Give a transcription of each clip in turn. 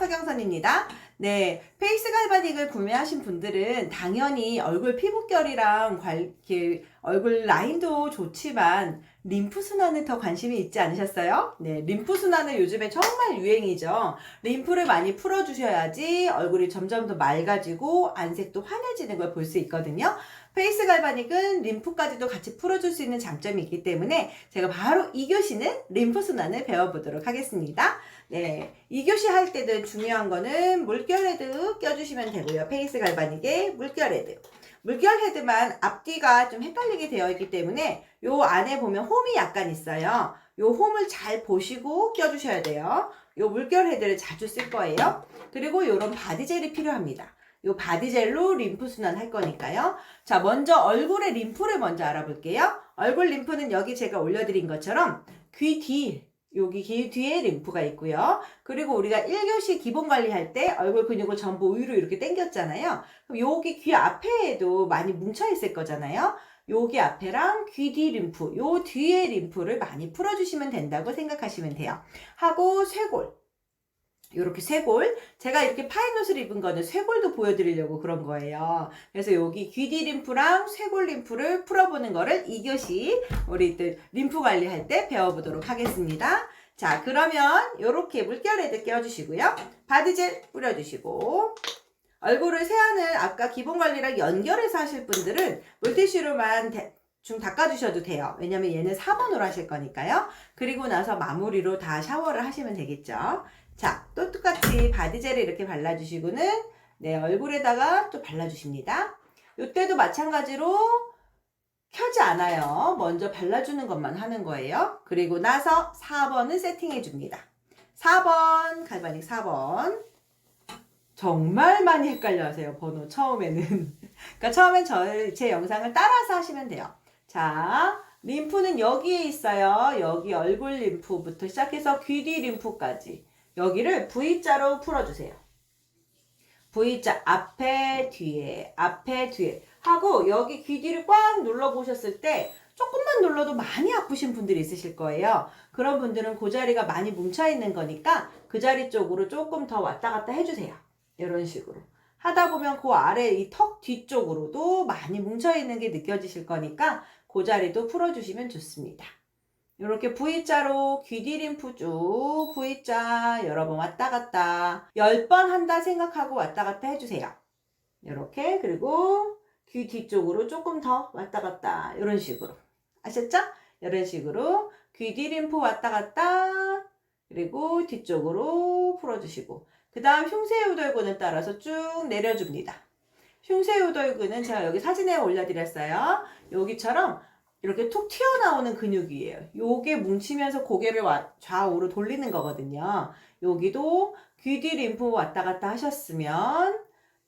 하경선입니다. 네, 페이스 갈바닉을 구매하신 분들은 당연히 얼굴 피부결이랑 관, 얼굴 라인도 좋지만 림프 순환에 더 관심이 있지 않으셨어요? 네, 림프 순환은 요즘에 정말 유행이죠. 림프를 많이 풀어주셔야지 얼굴이 점점 더 맑아지고 안색도 환해지는 걸 볼 수 있거든요. 페이스 갈바닉은 림프까지도 같이 풀어줄 수 있는 장점이 있기 때문에 제가 바로 2교시는 림프 순환을 배워보도록 하겠습니다. 네, 2교시 할 때는 중요한 거는 물결 헤드 껴주시면 되고요. 페이스 갈바닉에 물결 헤드. 물결 헤드만 앞뒤가 좀 헷갈리게 되어 있기 때문에 요 안에 보면 홈이 약간 있어요. 요 홈을 잘 보시고 껴주셔야 돼요. 요 물결 헤드를 자주 쓸 거예요. 그리고 요런 바디젤이 필요합니다. 요 바디젤로 림프 순환 할 거니까요. 자, 먼저 얼굴의 림프를 먼저 알아볼게요. 얼굴 림프는 여기 제가 올려드린 것처럼 귀 뒤, 여기 귀 뒤에 림프가 있고요. 그리고 우리가 1교시 기본 관리할 때 얼굴 근육을 전부 위로 이렇게 당겼잖아요. 그럼 여기 귀 앞에도 많이 뭉쳐 있을 거잖아요. 여기 앞에랑 귀 뒤 림프, 요 뒤에 림프를 많이 풀어주시면 된다고 생각하시면 돼요. 하고 쇄골. 이렇게 쇄골. 제가 이렇게 파인 옷을 입은 거는 쇄골도 보여드리려고 그런 거예요. 그래서 여기 귀뒤 림프랑 쇄골 림프를 풀어보는 거를 2교시 우리 또 림프 관리할 때 배워보도록 하겠습니다. 자, 그러면 이렇게 물결에도 껴주시고요. 바디젤 뿌려주시고 얼굴을 세안을 아까 기본 관리랑 연결해서 하실 분들은 물티슈로만 중 닦아주셔도 돼요. 왜냐면 얘는 4번으로 하실 거니까요. 그리고 나서 마무리로 다 샤워를 하시면 되겠죠. 자, 또 똑같이 바디젤을 이렇게 발라주시고는 네, 얼굴에다가 또 발라주십니다. 이때도 마찬가지로 켜지 않아요. 먼저 발라주는 것만 하는 거예요. 그리고 나서 4번은 세팅해 줍니다. 4번, 갈바닉 4번. 정말 많이 헷갈려 하세요, 번호, 처음에는. 그러니까 처음엔 저, 제 영상을 따라서 하시면 돼요. 자, 림프는 여기에 있어요. 여기 얼굴 림프부터 시작해서 귀 뒤 림프까지. 여기를 V자로 풀어주세요. V자 앞에 뒤에 앞에 뒤에 하고 여기 귀 뒤를 꽉 눌러 보셨을 때 조금만 눌러도 많이 아프신 분들이 있으실 거예요. 그런 분들은 그 자리가 많이 뭉쳐 있는 거니까 그 자리 쪽으로 조금 더 왔다 갔다 해주세요. 이런 식으로. 하다 보면 그 아래 이 턱 뒤쪽으로도 많이 뭉쳐 있는 게 느껴지실 거니까 그 자리도 풀어주시면 좋습니다. 이렇게 V자로 귀뒤 림프 쭉 V자 여러 번 왔다 갔다 10번 한다 생각하고 왔다 갔다 해주세요. 이렇게 그리고 귀 뒤쪽으로 조금 더 왔다 갔다 이런 식으로 아셨죠? 이런 식으로 귀 뒤 림프 왔다 갔다 그리고 뒤쪽으로 풀어주시고 그 다음 흉쇄 우돌근을 따라서 쭉 내려줍니다. 흉쇄 우돌근은 제가 여기 사진에 올려드렸어요. 여기처럼 이렇게 툭 튀어나오는 근육이에요. 요게 뭉치면서 고개를 좌우로 돌리는 거거든요. 여기도 귀뒤 림프 왔다 갔다 하셨으면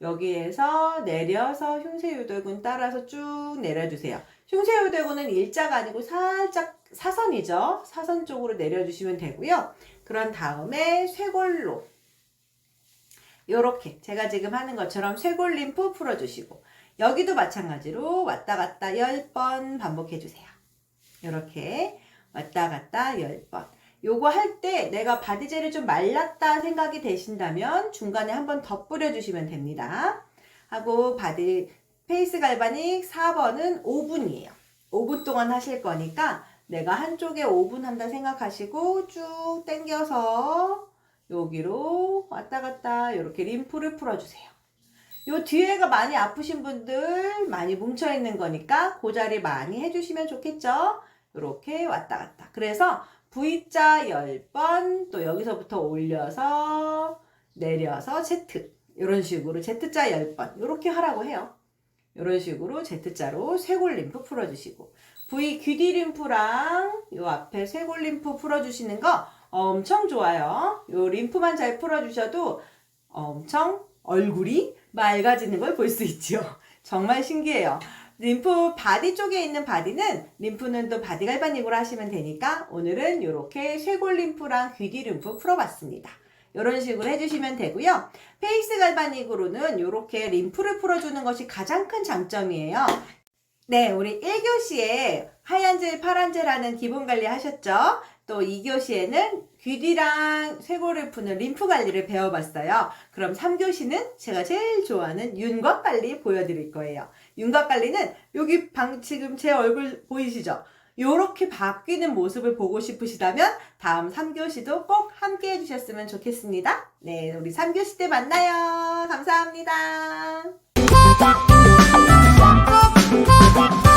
여기에서 내려서 흉쇄유돌근 따라서 쭉 내려주세요. 흉쇄유돌근은 일자가 아니고 살짝 사선이죠. 사선 쪽으로 내려주시면 되고요. 그런 다음에 쇄골로 이렇게 제가 지금 하는 것처럼 쇄골 림프 풀어주시고 여기도 마찬가지로 왔다 갔다 10번 반복해 주세요. 이렇게 왔다 갔다 10번. 요거 할 때 내가 바디젤이 좀 말랐다 생각이 되신다면 중간에 한번 더 뿌려 주시면 됩니다. 하고 바디 페이스 갈바닉 4번은 5분이에요. 5분 동안 하실 거니까 내가 한쪽에 5분 한다 생각하시고 쭉 당겨서 여기로 왔다 갔다 이렇게 림프를 풀어주세요. 요 뒤에가 많이 아프신 분들 많이 뭉쳐 있는 거니까 그 자리 많이 해주시면 좋겠죠. 이렇게 왔다 갔다. 그래서 V자 10번 또 여기서부터 올려서 내려서 Z 이런 식으로 Z자 10번 이렇게 하라고 해요. 이런 식으로 Z자로 쇄골 림프 풀어주시고 V 귀뒤 림프랑 요 앞에 쇄골 림프 풀어주시는 거 엄청 좋아요. 요 림프만 잘 풀어주셔도 엄청 얼굴이 맑아지는 걸 볼 수 있죠. 정말 신기해요. 림프 바디 쪽에 있는 바디는 림프는 또 바디 갈바닉으로 하시면 되니까 오늘은 이렇게 쇄골 림프랑 귀뒤 림프 풀어봤습니다. 이런 식으로 해주시면 되고요. 페이스 갈바닉으로는 이렇게 림프를 풀어주는 것이 가장 큰 장점이에요. 네, 우리 1교시에 하얀 젤, 파란 젤 하는 기본 관리 하셨죠? 또 2교시에는 귀 뒤랑 쇄골을 푸는 림프 관리를 배워봤어요. 그럼 3교시는 제가 제일 좋아하는 윤곽 관리 보여드릴 거예요. 윤곽 관리는 여기 방 지금 제 얼굴 보이시죠? 요렇게 바뀌는 모습을 보고 싶으시다면 다음 3교시도 꼭 함께 해주셨으면 좋겠습니다. 네, 우리 3교시 때 만나요. 감사합니다. Bye.